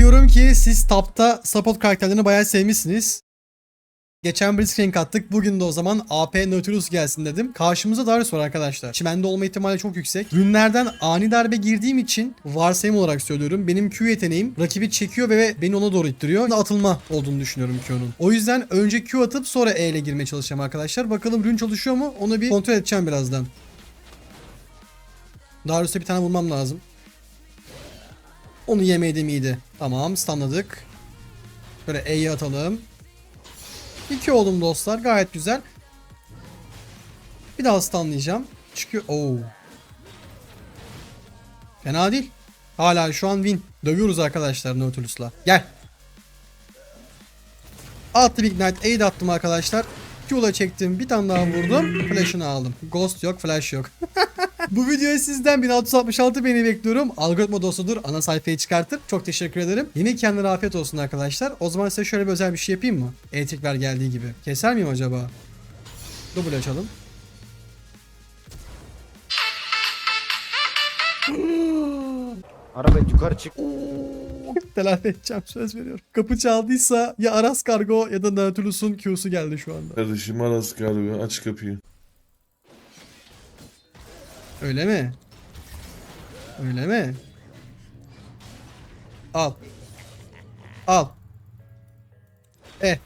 Bakıyorum ki siz tapta support karakterlerini bayağı sevmişsiniz. Geçen Blitzcrank attık. Bugün de o zaman AP Nautilus gelsin dedim. Karşımıza Darius var arkadaşlar. Çimende olma ihtimali çok yüksek. Rünlerden ani darbe girdiğim için varsayım olarak söylüyorum. Benim Q yeteneğim rakibi çekiyor ve beni ona doğru ittiriyor. Atılma olduğunu düşünüyorum Q'nun. O yüzden önce Q atıp sonra E ile girmeye çalışacağım arkadaşlar. Bakalım rün çalışıyor mu? Onu bir kontrol edeceğim birazdan. Darius'a bir tane vurmam lazım. Onu yemedim iyiydi. Tamam stunladık. Böyle E'yi atalım. İki oldum dostlar. Gayet güzel. Bir daha stunlayacağım. Çıkıyor. Oo. Fena değil. Hala şu an win. Dövüyoruz arkadaşlar Nautilus'la. Gel. Attı Big Knight. Aid attım arkadaşlar. Q'la çektim. Bir tane daha vurdum. Flash'ını aldım. Ghost yok. Flash yok. Bu videoya sizden 1666 beni bekliyorum. Algoritma dostudur. Ana sayfayı çıkartır. Çok teşekkür ederim. Yine kendine afiyet olsun arkadaşlar. O zaman size şöyle bir özel bir şey yapayım mı? Elektrikler geldiği gibi. Keser miyim acaba? Double açalım. Araba yukarı çık. Telafi edeceğim söz veriyorum. Kapı çaldıysa ya Aras Kargo ya da Nautilus'un Q'su geldi şu anda. Kardeşim Aras galiba aç kapıyı. Öyle mi? Öyle mi? Al. Al. E.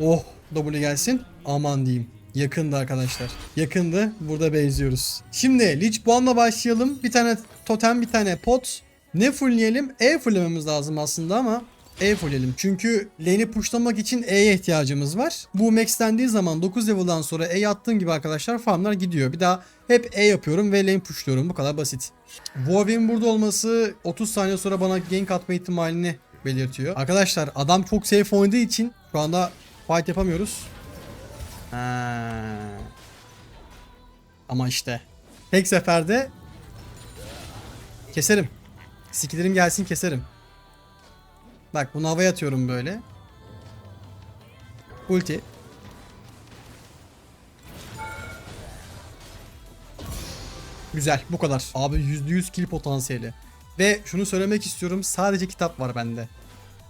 Oh. W gelsin. Aman diyeyim. Yakındı arkadaşlar. Yakındı. Burada benziyoruz. Şimdi Lich Bomb'la başlayalım. Bir tane totem, bir tane pot. Ne fullleyelim? E fulllememiz lazım aslında ama E fullleyelim. Çünkü lane'i pushlamak için E'ye ihtiyacımız var. Bu maxlendiği zaman 9 level'dan sonra E attığım gibi arkadaşlar farmlar gidiyor. Bir daha hep E yapıyorum ve lane pushluyorum. Bu kadar basit. Warwick'in burada olması 30 saniye sonra bana gank atma ihtimalini belirtiyor. Arkadaşlar adam çok safe oynadığı için şu anda fight yapamıyoruz. Ama işte tek seferde keserim. Skillerim gelsin keserim. Bak bunu havaya atıyorum böyle. Ulti. Güzel bu kadar. Abi %100 kill potansiyeli. Ve şunu söylemek istiyorum sadece kitap var bende.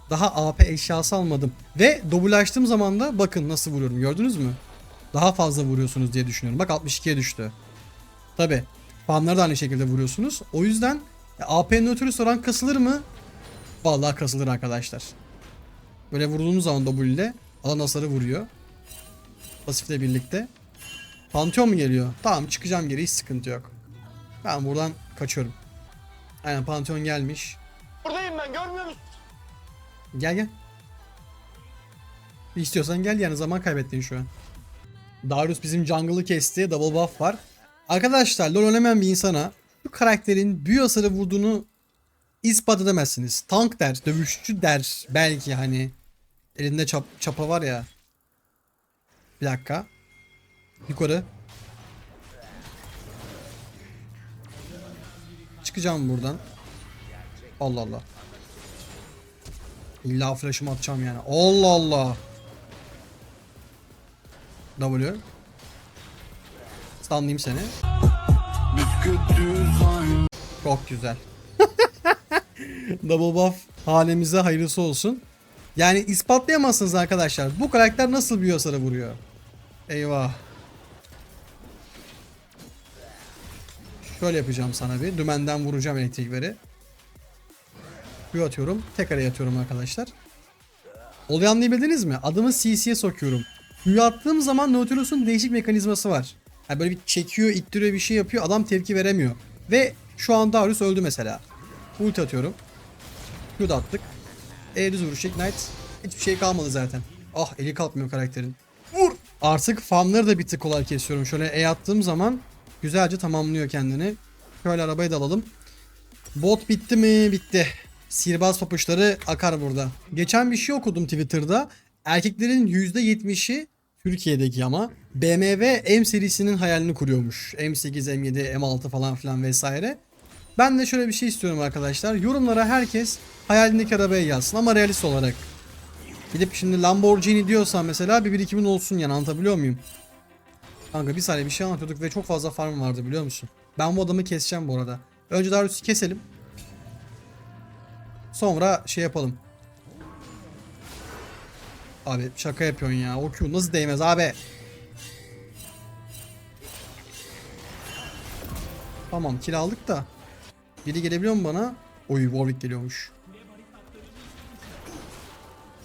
Daha AP eşyası almadım. Ve double açtığım zaman da bakın nasıl vuruyorum gördünüz mü? Daha fazla vuruyorsunuz diye düşünüyorum. Bak 62'ye düştü. Tabi. Farmları da aynı şekilde vuruyorsunuz. O yüzden ya, AP Nautilus oran kasılır mı? Vallahi kasılır arkadaşlar. Böyle vurduğumuz zaman W ile alan hasarı vuruyor. Pasifle birlikte. Pantheon mu geliyor? Tamam çıkacağım geri hiç sıkıntı yok. Ben buradan kaçıyorum. Aynen Pantheon gelmiş. Buradayım ben görmüyor musun? Gel gel. İstiyorsan gel yani zaman kaybettin şu an. Darius bizim jungle'ı kesti. Double buff var. Arkadaşlar LoL oynamayan bir insana bu karakterin büyü hasarı vurduğunu ispat edemezsiniz. Tank der, dövüşçü der belki hani. Elinde çap, çapa var ya. Bir dakika. Yukarı. Çıkacağım buradan. Allah Allah. İlla flash'ımı atacağım yani. Allah Allah. W. Stunlayayım seni. Çok güzel. Double buff halimize hayırlısı olsun. Yani ispatlayamazsınız arkadaşlar. Bu karakter nasıl bir hasarı vuruyor? Eyvah. Şöyle yapacağım sana bir. Dümenden vuracağım elektrikleri. Q atıyorum. Tekrar yatıyorum arkadaşlar. Olayı anlayabildiniz mi? Adımı CC'ye sokuyorum. Q attığım zaman Nautilus'un değişik mekanizması var. Yani böyle bir çekiyor, ittiriyor bir şey yapıyor. Adam tepki veremiyor. Ve şu an Darius öldü mesela. Ulti atıyorum. Q da attık. E düz vuruş Ignite. Hiçbir şey kalmadı zaten. Ah eli kalkmıyor karakterin. Vur! Artık farmları da bir tık kolay kesiyorum. Şöyle E attığım zaman güzelce tamamlıyor kendini. Şöyle arabayı da alalım. Bot bitti mi? Bitti. Sihirbaz papuçları akar burada. Geçen bir şey okudum Twitter'da. Erkeklerin %70'i Türkiye'deki ama BMW M serisinin hayalini kuruyormuş. M8, M7, M6 falan filan vesaire. Ben de şöyle bir şey istiyorum arkadaşlar. Yorumlara herkes hayalindeki arabayı yazsın ama realist olarak. Gidip şimdi Lamborghini diyorsan mesela bir birikimin olsun yani anlatabiliyor muyum? Kanka bir saniye bir şey anlatıyorduk ve çok fazla farm vardı biliyor musun? Ben bu adamı keseceğim bu arada. Önce Darius'u keselim. Sonra şey yapalım. Abi şaka yapıyorsun ya. O Q nasıl değmez abi? Tamam kill aldık da. Biri gelebiliyor mu bana? Oy Warwick geliyormuş.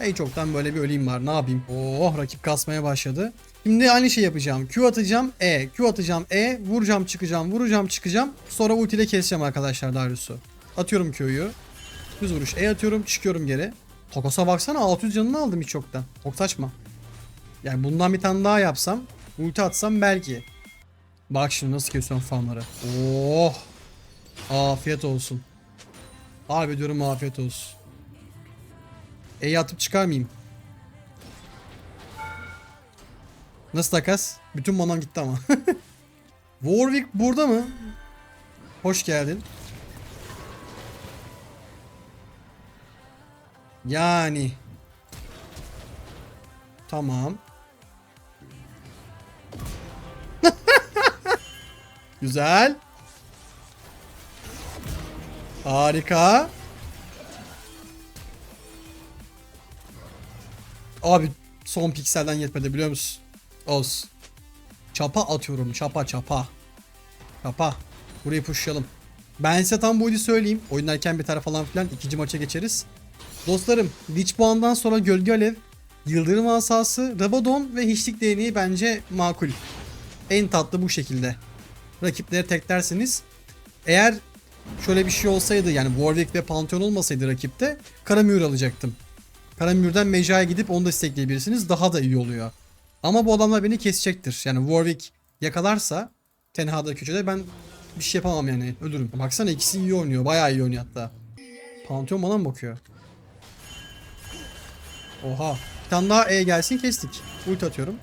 En çoktan böyle bir öleyim var. Ne yapayım? Oh rakip kasmaya başladı. Şimdi aynı şey yapacağım. Q atacağım. E. Q atacağım. E. Vuracağım çıkacağım. Vuracağım çıkacağım. Sonra ulti ile keseceğim arkadaşlar Darius'u. Atıyorum Q'yu. Düz vuruş. E atıyorum. Çıkıyorum geri. Tokos'a baksana 600 canını aldım hiç yoktan. Çok saçma. Yani bundan bir tane daha yapsam. Ulti atsam belki. Bak şimdi nasıl kesiyorum farmları. Oh. Afiyet olsun. Harbi diyorum afiyet olsun. E'yi atıp çıkar mıyım? Nasıl takas? Bütün manam gitti ama. Warwick burada mı? Hoş geldin. Yani. Tamam. Güzel. Harika. Abi son pikselden yetmedi biliyor musun? Olsun. Çapa atıyorum. Çapa çapa. Çapa. Burayı pushlayalım. Ben size tam bu oyunu söyleyeyim. Oynarken bir tarafa falan filan ikinci maça geçeriz. Dostlarım Lich puandan sonra Gölge Alev, Yıldırım Asası, Rabadon ve Hiçlik Değneği bence makul. En tatlı bu şekilde. Rakipleri teklersiniz. Eğer şöyle bir şey olsaydı yani Warwick ve Pantheon olmasaydı rakipte Karamür alacaktım. Karamür'den Meca'ya gidip onu da istekleyebilirsiniz. Daha da iyi oluyor. Ama bu adamlar beni kesecektir. Yani Warwick yakalarsa Tenha'da köşede ben bir şey yapamam yani. Ölürüm. Baksana ikisi iyi oynuyor. Bayağı iyi oynuyor hatta. Pantheon bana mı bakıyor? Oha. Bir tane daha E gelsin kestik. Ult atıyorum.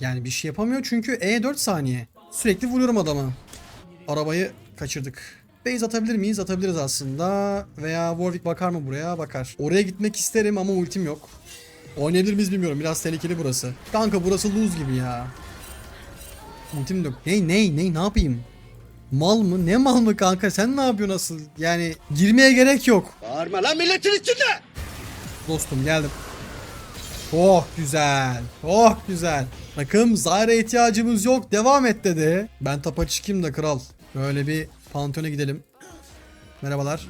Yani bir şey yapamıyor çünkü E 4 saniye. Sürekli vuruyorum adama. Arabayı kaçırdık. Base atabilir miyiz? Atabiliriz aslında. Veya Warwick bakar mı buraya? Bakar. Oraya gitmek isterim ama ultim yok. Oynayabilir miyiz bilmiyorum. Biraz tehlikeli burası. Kanka burası lose gibi ya. Ultim yok. Ney ney ney ne yapayım? Mal mı? Ne mal mı kanka? Sen ne yapıyorsun asıl? Yani girmeye gerek yok. Bağırma lan milletin içinde. Dostum geldim. Oh güzel. Oh güzel. Takım Zyra ihtiyacımız yok. Devam et dedi. Ben tapa çıkayım da kral. Böyle bir Pantheon'a gidelim. Merhabalar.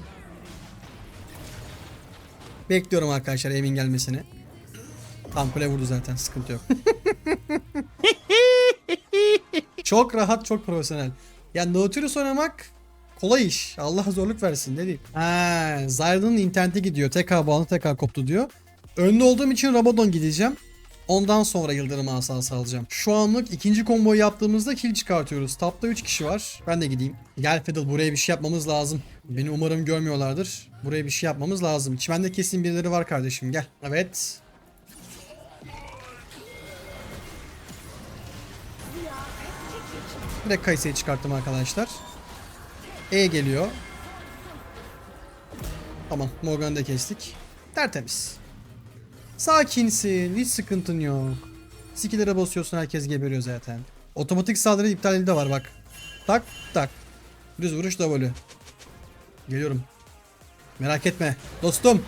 Bekliyorum arkadaşlar evin gelmesini. Tam kule vurdu zaten sıkıntı yok. çok rahat çok profesyonel. Yani Nautilus oynamak kolay iş. Allah zorluk versin ne diyeyim. Ha, Zyra'nın interneti gidiyor. Tekrar bağlı tekrar koptu diyor. Önde olduğum için Rabadon gideceğim. Ondan sonra Yıldırım Asası alacağım. Şu anlık ikinci komboyu yaptığımızda kill çıkartıyoruz. Tapta 3 kişi var. Ben de gideyim. Gel Fiddle buraya bir şey yapmamız lazım. Beni umarım görmüyorlardır. Buraya bir şey yapmamız lazım. Çimende kesin birileri var kardeşim gel. Evet. Direkt Kayse'yi çıkarttım arkadaşlar. E geliyor. Tamam Morgan'ı da kestik. Tertemiz. Sakinsin. Hiç sıkıntın yok. Skill'lere basıyorsun herkes geberiyor zaten. Otomatik saldırı iptali de var bak. Tak tak. Düz vuruş W. Geliyorum. Merak etme. Dostum.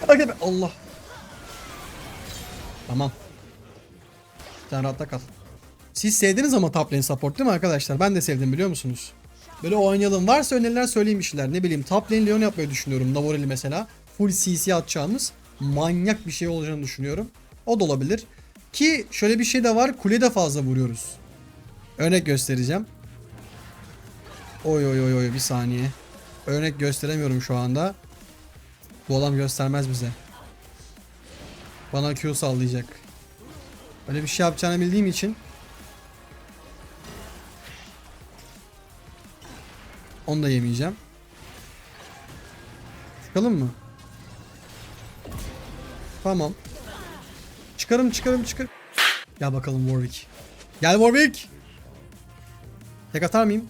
Merak etme. Allah. Tamam. Sen rahatta kal. Siz sevdiniz ama top lane support değil mi arkadaşlar? Ben de sevdim biliyor musunuz? Böyle oynayalım. Varsa öneriler söyleyeyim bir şeyler. Ne bileyim top lane Leon yapmayı düşünüyorum. Navoreli mesela. Full CC atacağımız manyak bir şey olacağını düşünüyorum. O da olabilir. Ki şöyle bir şey de var. Kulede fazla vuruyoruz. Örnek göstereceğim. Oy oy oy oy bir saniye. Örnek gösteremiyorum şu anda. Bu adam göstermez bize. Bana Q sallayacak. Öyle bir şey yapacağını bildiğim için Onu da yemeyeceğim. Çıkalım mı? Tamam. Çıkarım çıkarım çıkar. Gel bakalım Warwick. Gel Warwick. Tek atar mıyım?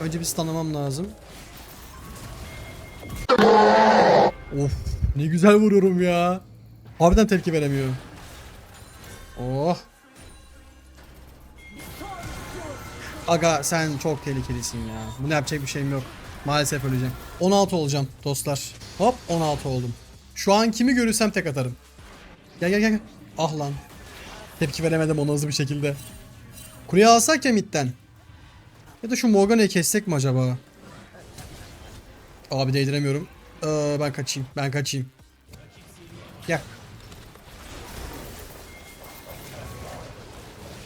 Önce bir stunlamam lazım. Of ne güzel vuruyorum ya. Harbiden tepki veremiyor. Oh. Aga sen çok tehlikelisin ya. Bunu yapacak bir şeyim yok. Maalesef öleceğim. 16 olacağım dostlar. Hop 16 oldum. Şu an kimi görürsem tek atarım. Gel gel gel. Ah lan. Tepki veremedim ona hızlı bir şekilde. Kuleye alsak ya midden. Ya da şu Morgana'yı kessek mi acaba? Abi değdiremiyorum. Ee, ben kaçayım. Ben kaçayım. Gel.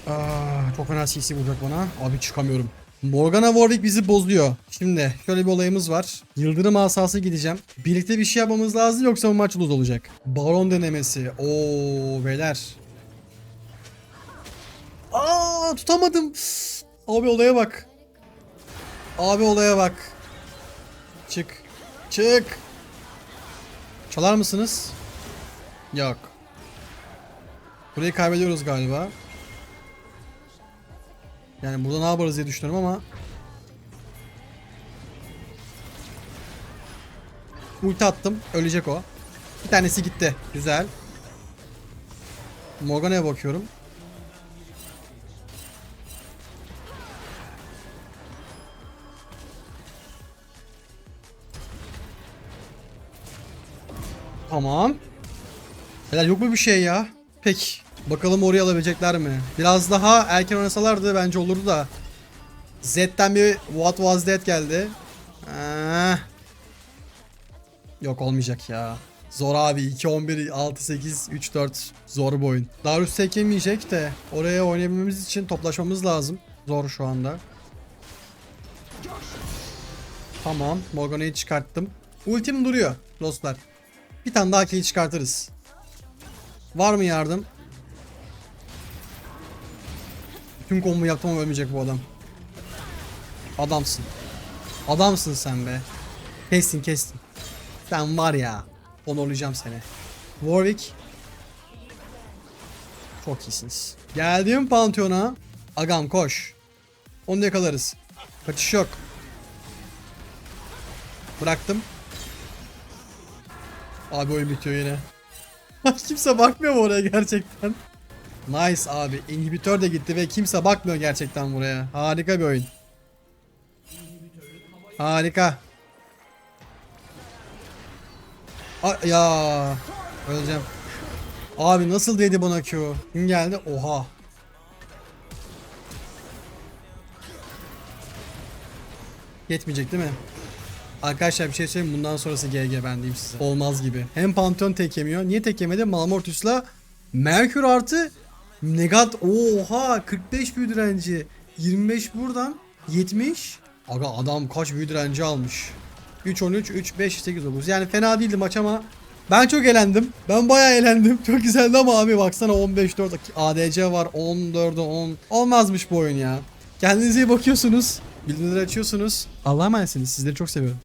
Aa, çok fena CC vuracak bana. Abi çıkamıyorum. Morgana Warwick bizi bozuyor. Şimdi şöyle bir olayımız var. Yıldırım asası gideceğim. Birlikte bir şey yapmamız lazım yoksa bu maç lose olacak. Baron denemesi. Oo beyler. Aa tutamadım. Abi olaya bak. Abi olaya bak. Çık. Çık. Çalar mısınız? Yok. Burayı kaybediyoruz galiba. Yani burada ne yaparız diye düşünüyorum ama Ulti attım. Ölecek o. Bir tanesi gitti. Güzel. Morgana'ya bakıyorum. Tamam. Helal yok mu bir şey ya? Peki. Bakalım oraya alabilecekler mi? Biraz daha erken oynasalardı bence olurdu da. Z'den bir What was that geldi. Ah. Yok olmayacak ya. Zor abi 2 11 6 8 3 4 zor bir oyun. Darius tek yemeyecek de oraya oynayabilmemiz için toplaşmamız lazım. Zor şu anda. Tamam, Morgana'yı çıkarttım. Ultim duruyor dostlar. Bir tane daha kill çıkartırız. Var mı yardım? Tüm kombo yaptım ama ölmeyecek bu adam. Adamsın. Adamsın sen be. Kestin kestin. Sen var ya. Onurlayacağım seni. Warwick. Çok iyisiniz. Geldim Pantheon'a. Agam koş. Onu yakalarız. Kaçış yok. Bıraktım. Abi oyun bitiyor yine. kimse bakmıyor mu oraya gerçekten? Nice abi. İnhibitör de gitti ve kimse bakmıyor gerçekten buraya. Harika bir oyun. Harika. A ya. Öleceğim. Abi nasıl değdi bana Q? Kim geldi? Oha. Yetmeyecek değil mi? Arkadaşlar bir şey söyleyeyim bundan sonrası GG ben diyeyim size. Olmaz gibi. Hem Pantheon tek yemiyor. Niye tek yemedi? Malmortus'la Merkür artı Negat. Oha 45 büyü direnci. 25 buradan 70. Aga adam kaç büyü direnci almış. 3 13 3 5 8 9. Yani fena değildi maç ama ben çok eğlendim. Ben bayağı eğlendim. Çok güzeldi ama abi baksana 15 4 ADC var 14'e 10. Olmazmış bu oyun ya. Kendinize iyi bakıyorsunuz. Bildirimleri açıyorsunuz. Allah'a emanetsiniz. Sizleri çok seviyorum.